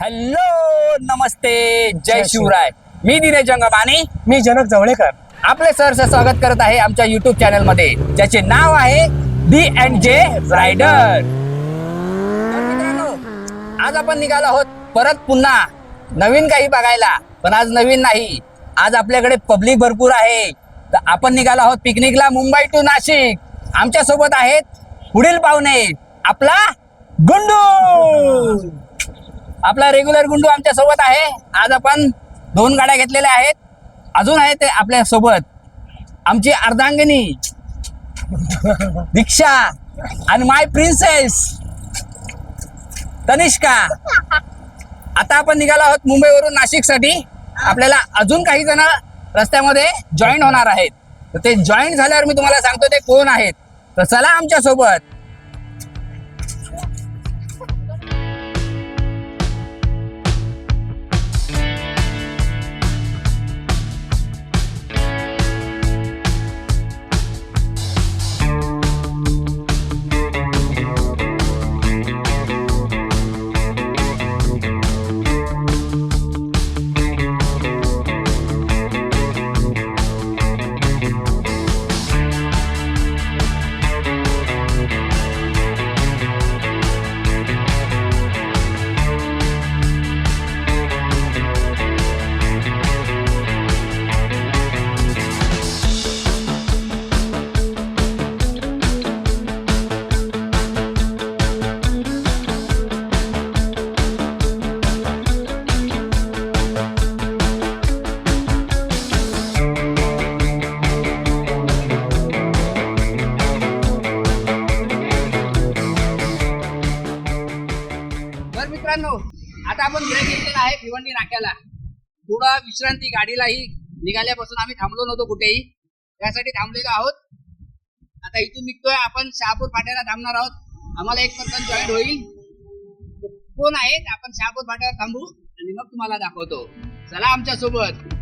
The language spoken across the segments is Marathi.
हॅलो नमस्ते जय शिवराय. मी दिनेश जंगम आणि मी जनक जवळेकर. आपले सरचं स्वागत करत आहे आमच्या युट्यूब चॅनलमध्ये ज्याचे नाव आहे डी अँड जे रायडर आज आपण निघालो आहोत परत पुन्हा. नवीन काही बघायला पण आज नवीन नाही. आज आपल्याकडे पब्लिक भरपूर आहे. तर आपण निघालो आहोत पिकनिकला मुंबई टू नाशिक. आमच्यासोबत आहेत पुढील पाहुणे आपला गुंडू. आपला रेग्युलर गुंडू आमच्यासोबत आहे. आज आपण दोन गाड्या घेतलेल्या आहेत. अजून आहे ते आपल्यासोबत. आमची अर्धांगिनी दीक्षा आणि माय प्रिन्सेस तनिष्का. आता आपण निघालो आहोत मुंबईवरून नाशिकसाठी. आपल्याला अजून काही जण रस्त्यामध्ये जॉईन होणार आहेत. तर ते जॉईन झाल्यावर मी तुम्हाला सांगतो ते कोण आहेत. तर चला आमच्यासोबत विश्रांती गाडीलाही निघाल्यापासून आम्ही थांबलो नव्हतो कुठेही. त्यासाठी थांबलेलो आहोत. आता इथून निघतोय. आपण शहापूर फाट्याला थांबणार आहोत. आम्हाला एक पर्सन जॉईन होईल. कोण आहेत? आपण शहापूर फाट्यावर थांबू आणि मग तुम्हाला दाखवतो. चला आमच्यासोबत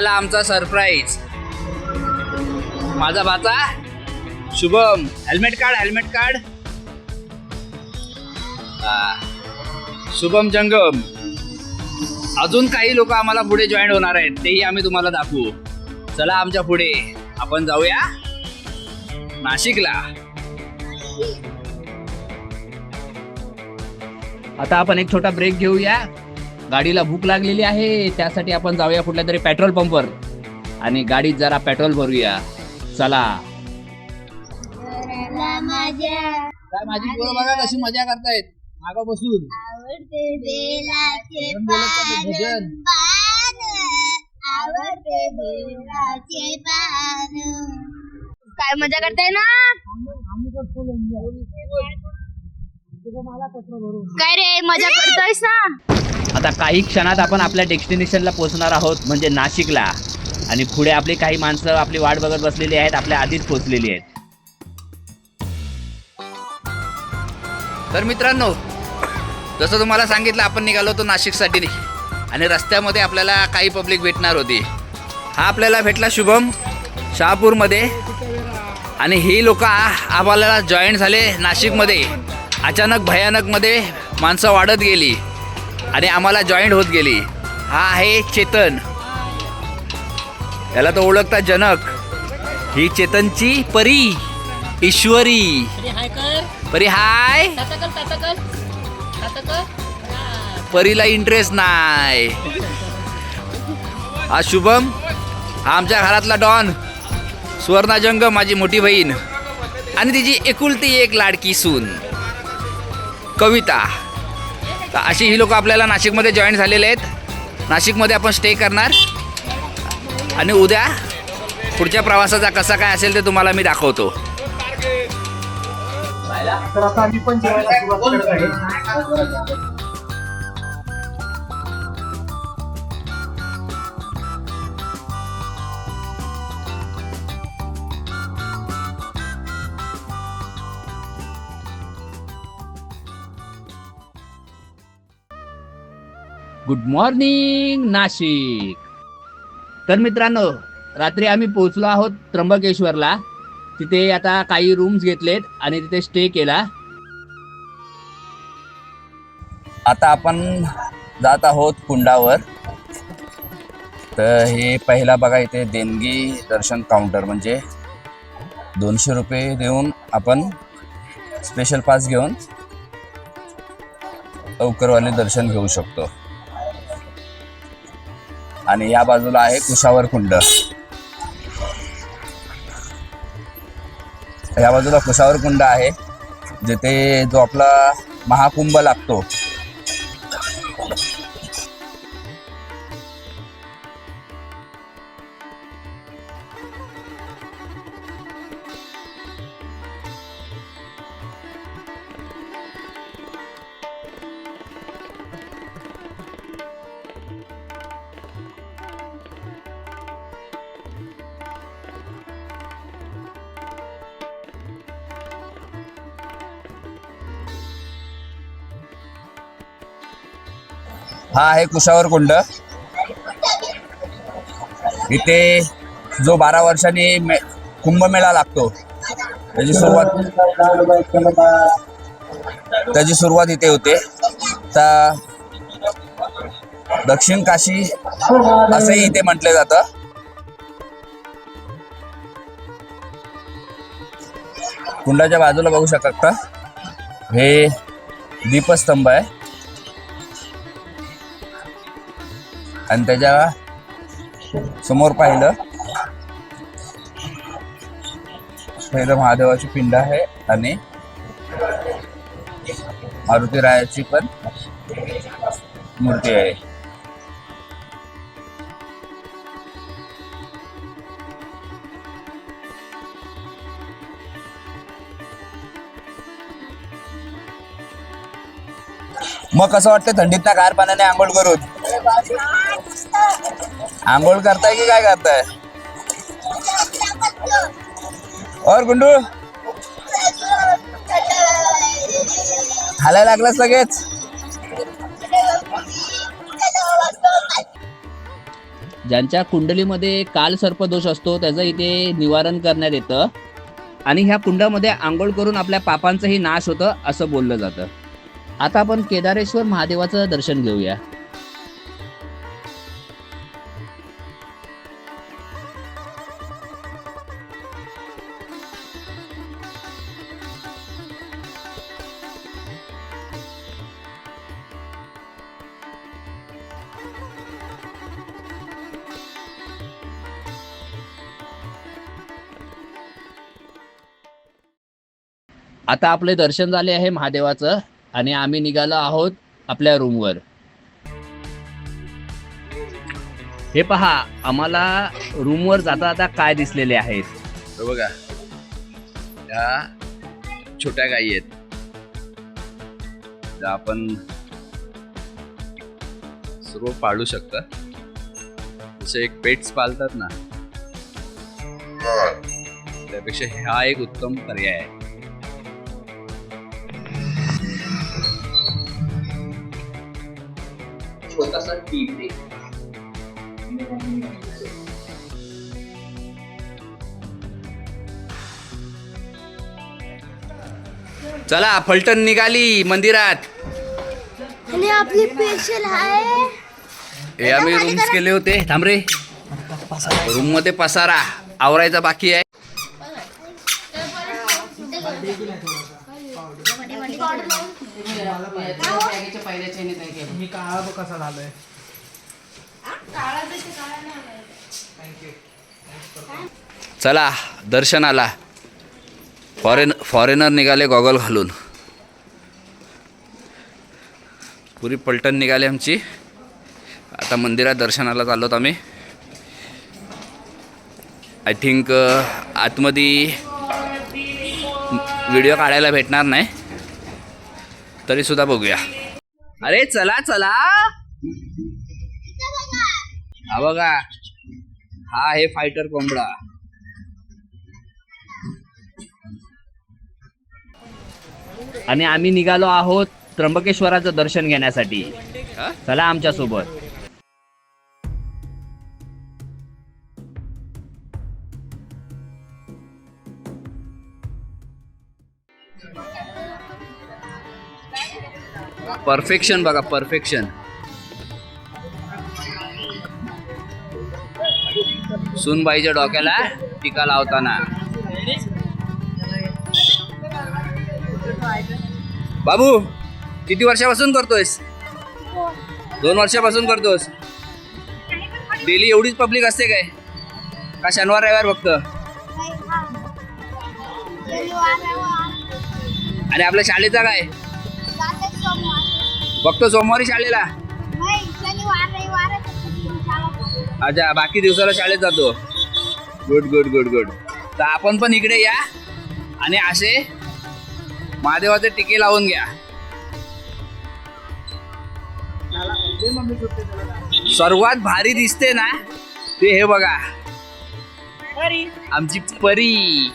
आला आमचा सरप्राईज माझा भाचा शुभम. हेल्मेट काढ हेल्मेट काढ. शुभम जंगम. अजून काही लोक आम्हाला पुढे जॉईन होणार आहेत तेही आम्ही तुम्हाला दाखवू. चला आमच्या पुढे आपण जाऊया नाशिकला. आता आपण एक छोटा ब्रेक घेऊया. गाडीला भूक लागलेली आहे त्यासाठी आपण जाऊया कुठल्या तरी पेट्रोल पंपवर. आणि गाडीत जरा पेट्रोल भरूया. चला. काय माझी पोरं बघा कशी मजा करतायत. मागं बसून. भजन. काय मजा करताय ना? काय रे मजा करतोयस ना? आता काही क्षणात आपण आपल्या डेस्टिनेशनला पोहोचणार आहोत म्हणजे नाशिकला. आणि पुढे आपली काही माणसं आपली वाट बघत बसलेली आहेत आपल्या आधीच पोहोचलेली आहेत. तर मित्रांनो जसं तुम्हाला सांगितलं आपण निघालो होतो नाशिकसाठी. आणि रस्त्यामध्ये आपल्याला काही पब्लिक भेटणार होती. हा आपल्याला भेटला शुभम शहापूरमध्ये. आणि ही लोक आम्हाला जॉईन झाले नाशिकमध्ये. अचानक भयानकमध्ये माणसं वाढत गेली. आणि आम्हाला जॉईंट होत गेली. हा आहे चेतन. याला तो ओळखता जनक. ही चेतनची परी ईश्वरी. परी हाय परीला इंटरेस्ट नाही. हा शुभम हा आमच्या घरातला डॉन. सुवर्णा जंग माझी मोठी बहीण. आणि तिची एकुलती एक लाडकी सून. कविता. तर अशी ही लोक आपल्याला नाशिकमध्ये जॉईन झालेले आहेत. नाशिकमध्ये आपण स्टे करणार. आणि उद्या पुढच्या प्रवासाचा कसा काय असेल ते तुम्हाला मी दाखवतो. तर आता आम्ही पण गुड मॉर्निंग नाशिक. तर मित्रांनो रात्री आम्ही पोहोचलो आहोत त्र्यंबकेश्वरला. तिथे आता काही रूम्स घेतलेत आणि तिथे स्टे केला. आता आपण जात आहोत कुंडावर. तर हे पहिला बघा इथे देणगी दर्शन काउंटर म्हणजे दोनशे रुपये देऊन आपण स्पेशल पास घेऊन लवकरवाले दर्शन घेऊ शकतो. आणि या बाजूला आहे कुशावर कुंड. या बाजूला कुशावर कुंड आहे जिथे जो आपला महाकुंभ लागतो. हा आहे कुशावर कुंड. इथे जो बारा वर्षांनी मे कुंभमेळा लागतो त्याची सुरुवात त्याची सुरुवात इथे होते. तर दक्षिण काशी असंही इथे म्हटलं जातं. कुंडाच्या बाजूला बघू शकता. हे दीपस्तंभ आहे. आणि त्याच्यासमोर पाहिलं पहिलं महादेवाची पिंड आहे आणि मारुती रायाची पण मूर्ती आहे. मग कसं वाटतं थंडीत ना गार पाण्याने आंघोळ करून? आंघोळ करताय की काय करताय? और गुंडू? खायला लागलास लगेच? ज्यांच्या कुंडलीमध्ये काल सर्पदोष असतो त्याचं इथे निवारण करण्यात येतं. आणि ह्या कुंडामध्ये आंघोळ करून आपल्या पापांचाही नाश होतं असं बोललं जातं. आता आपण केदारेश्वर महादेवाचं दर्शन घेऊया. आता आपले दर्शन झाले आहे महादेवाचं आणि आम्ही निघालो आहोत आपल्या रूमवर हे पहा आम्हाला रूमवर जाता जाता काय दिसलेले आहेत? बघा. या छोट्या गायी आहेत. ज्या आपण सर्व पाळू शकता. जसे एक पेट्स पाळतात ना. त्यापेक्षा हा एक उत्तम पर्याय आहे. छोटासा टीम चला फलटण निघाली मंदिरात. आणि आपली स्पेशल आहे. हे आम्ही रूम्स केले होते. थांब रे. रूममध्ये पसारा. आवरायचा बाकी आहे. मी काळा बघ कसा झालोय? चला दर्शनाला. फॉरेन फॉरेनर निघाले गॉगल घालून. पुरी पलटण निघाली आमची. आता मंदिरात दर्शनाला चाललोत आम्ही. आय थिंक आतमध्ये व्हिडिओ काढायला भेटणार नाही. तरी सुद्धा बघूया. अरे चला चला. हा बघा. हा आहे फायटर कोंबडा. आणि आम्ही निघालो आहोत त्र्यंबकेश्वराचं दर्शन घेण्यासाठी. चला आमच्यासोबत परफेक्शन बघा परफेक्शन. सुनबाईच्या डोक्याला टीका लावताना. बाबू किती वर्षापासून करतोयस? दोन वर्षापासून करतोस. डेली एवढीच पब्लिक असते काय? का शनिवार रविवार फक्त? आणि आपल्या शाळेचा काय? फक्त सोमवारी शाळेला. अच्छा बाकी दिवसाला शाळेत जातो. गुड गुड गुड गुड तर आपण पण इकडे या आणि असे महादेवाचे टिके लावून घ्या. सर्वात भारी दिसते ना ते हे बघा. आमची परी.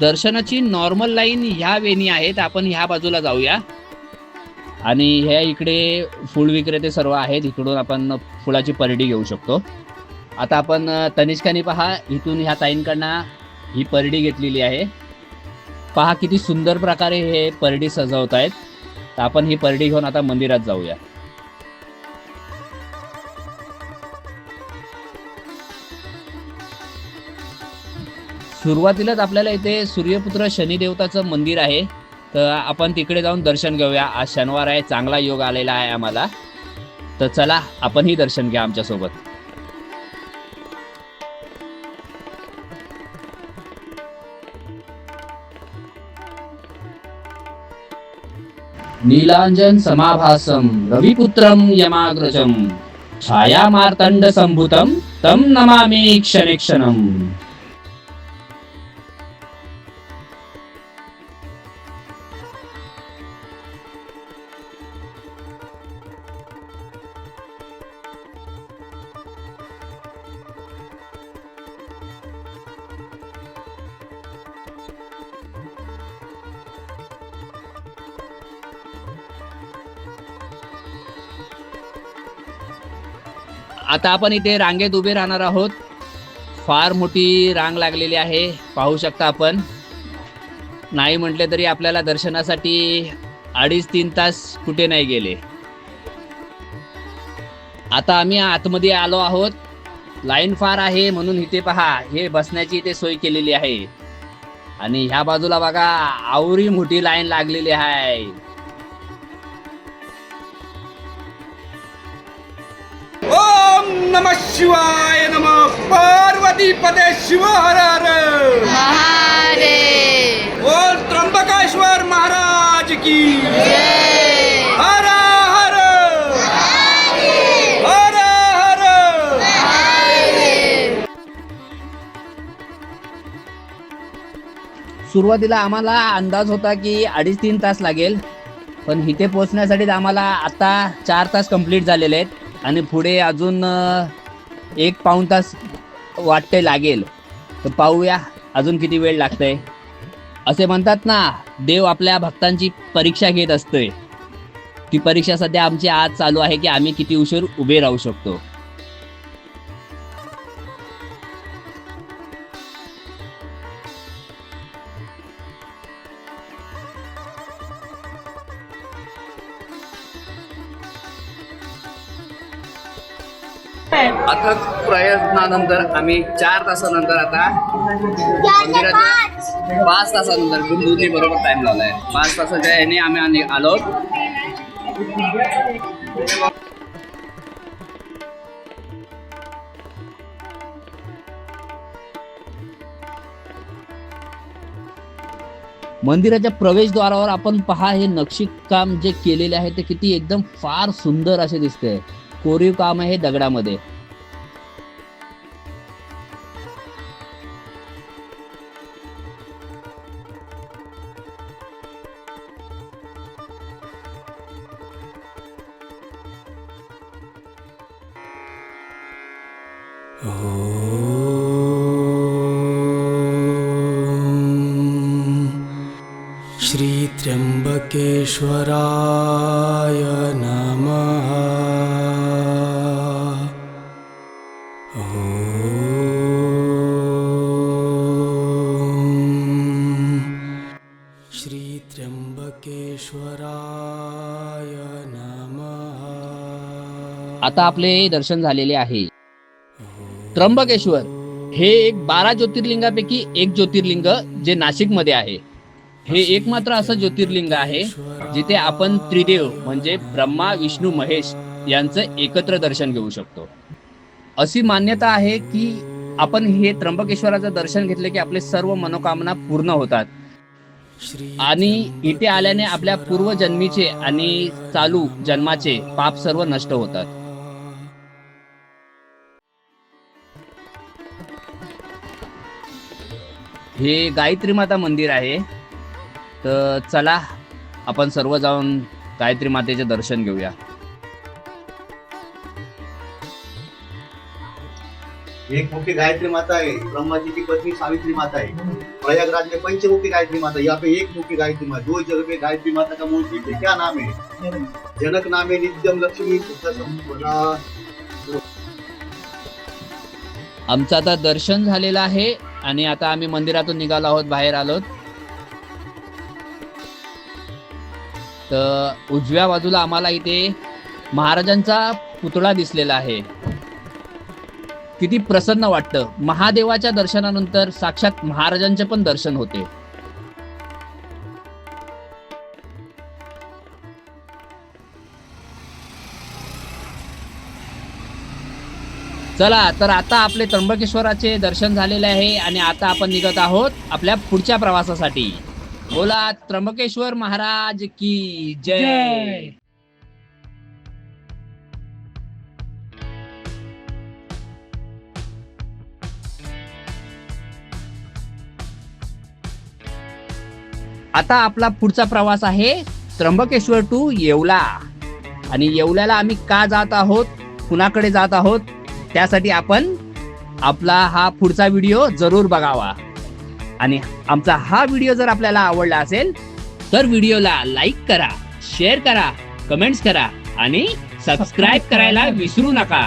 दर्शनाची नॉर्मल लाईन ह्या वेणी आहेत. आपण ह्या बाजूला जाऊया. आणि ह्या इकडे फूल विक्रेते सर्व आहेत. इकडून आपण फुलाची परडी घेऊ शकतो. आता आपण तनिष्काने पहा. इथून ह्या ताईंकडनं ही परडी घेतलेली आहे. पहा किती सुंदर प्रकारे हे परडी सजवत आहेत तर आपण ही परडी घेऊन आता मंदिरात जाऊया. सुरुवातीलाच आपल्याला इथे सूर्यपुत्र शनिदेवताचं मंदिर आहे. तर आपण तिकडे जाऊन दर्शन घेऊया. आज शनिवार आहे. चांगला योग आलेला आहे आम्हाला. तर चला आपणही दर्शन घ्या आमच्यासोबत. नीलांजन समाभासम रविपुत्रम यमाग्रजम छाया मार्तंड संभूतम तम नमामि क्षणे क्षणम. आता आपण इथे रांगेत उभे राहणार आहोत. फार मोठी रांग लागलेली आहे. पाहू शकता आपण. नाही म्हटले तरी आपल्याला दर्शनासाठी अडीच तीन तास कुठे नाही गेले. आता आम्ही आतमध्ये आलो आहोत. लाईन फार आहे म्हणून इथे पहा हे बसण्याची इथे सोय केलेली आहे. आणि ह्या बाजूला बघा आवरी मोठी लाईन लागलेली आहे. नम शिवाय नम। पार्वती पदे शिव हर हर। बोल त्र्यंबकेश्वर महाराज की। हर हर। हर हर। सुरुवातीला आम्हाला अंदाज होता की अडीच तीन तास लागेल पण इथे पोचण्यासाठी आम्हाला आता चार तास कंप्लीट झालेले आहेत. आणि पुढे अजून एक पाऊण तास वाटते लागेल. तर पाहूया अजून किती वेळ लागतंय. असे म्हणतात ना देव आपल्या भक्तांची परीक्षा घेत असतोय. ती परीक्षा सध्या आमची आज चालू आहे की आम्ही किती उशीर उभे राहू शकतो. प्रयत्नानंतर आम्ही चार तासानंतर आता मंदिरात पाच तासानंतर गुंडुनी बरोबर टाइम लावलाय. पाच तासाच्या याने आम्ही आणि आलो. मंदिराच्या प्रवेशद्वारावर आपण पहा हे नक्षीकाम जे केलेले आहे ते किती एकदम फार सुंदर असे दिसते कोरीव काम आहे दगडामध्ये. श्रीत्र्यम्बकेश्वराय नमः। श्री श्रीत्र्यम्बकेश्वराय नमः। आता आपले दर्शन झालेले आहे. त्र्यंबकेश्वर हे एक बारा ज्योतिर्लिंगापैकी एक ज्योतिर्लिंग जे नाशिकमध्ये आहे. हे एकमात्र असं ज्योतिर्लिंग आहे जिथे आपण त्रिदेव म्हणजे ब्रह्मा विष्णू महेश यांचं एकत्र दर्शन घेऊ शकतो. अशी मान्यता आहे की आपण हे त्र्यंबकेश्वराचं दर्शन घेतलं की आपले सर्व मनोकामना पूर्ण होतात. आणि इथे आल्याने आपल्या पूर्वजन्मीचे आणि चालू जन्माचे पाप सर्व नष्ट होतात. हे गायत्री माता मंदिर आहे. तर चला आपण सर्व जाऊन गायत्री मातेचे दर्शन घेऊया. एक मुखी गायत्री माता है ब्रह्मा जी की पत्नी सावित्री माता है प्रयागराज में पंचमुखी गायत्री माता यहाँ पे एक मुखी गायत्री माता दो जगह पे गायत्री माता का मूर्ति है क्या नाम है जनक नाम है नित्यम लक्ष्मी आमचं आता दर्शन झालेलं आहे आणि आता आम्ही मंदिरातून निघालो आहोत बाहेर आलोत तर उजव्या बाजूला आम्हाला इथे महाराजांचा पुतळा दिसलेला आहे. किती प्रसन्न वाटतं. महादेवाच्या दर्शनानंतर साक्षात महाराजांचे पण दर्शन होते. चला तर आता आपले त्र्यंबकेश्वराचे दर्शन झालेले आहे आणि आता आपण निघत आहोत आपल्या पुढच्या प्रवासासाठी. बोला त्र्यंबकेश्वर महाराज की जय. आता आपला पुढचा प्रवास आहे त्र्यंबकेश्वर टू येवला. आणि येवल्याला आम्ही का जात आहोत कुणाकडे जात आहोत त्यासाठी आपण आपला हा पुढचा व्हिडिओ जरूर बघावा. आणि आमचा हा व्हिडिओ जर आपल्याला आवडला असेल तर व्हिडिओला लाईक करा शेअर करा कमेंट्स करा आणि सबस्क्राईब करायला विसरू नका.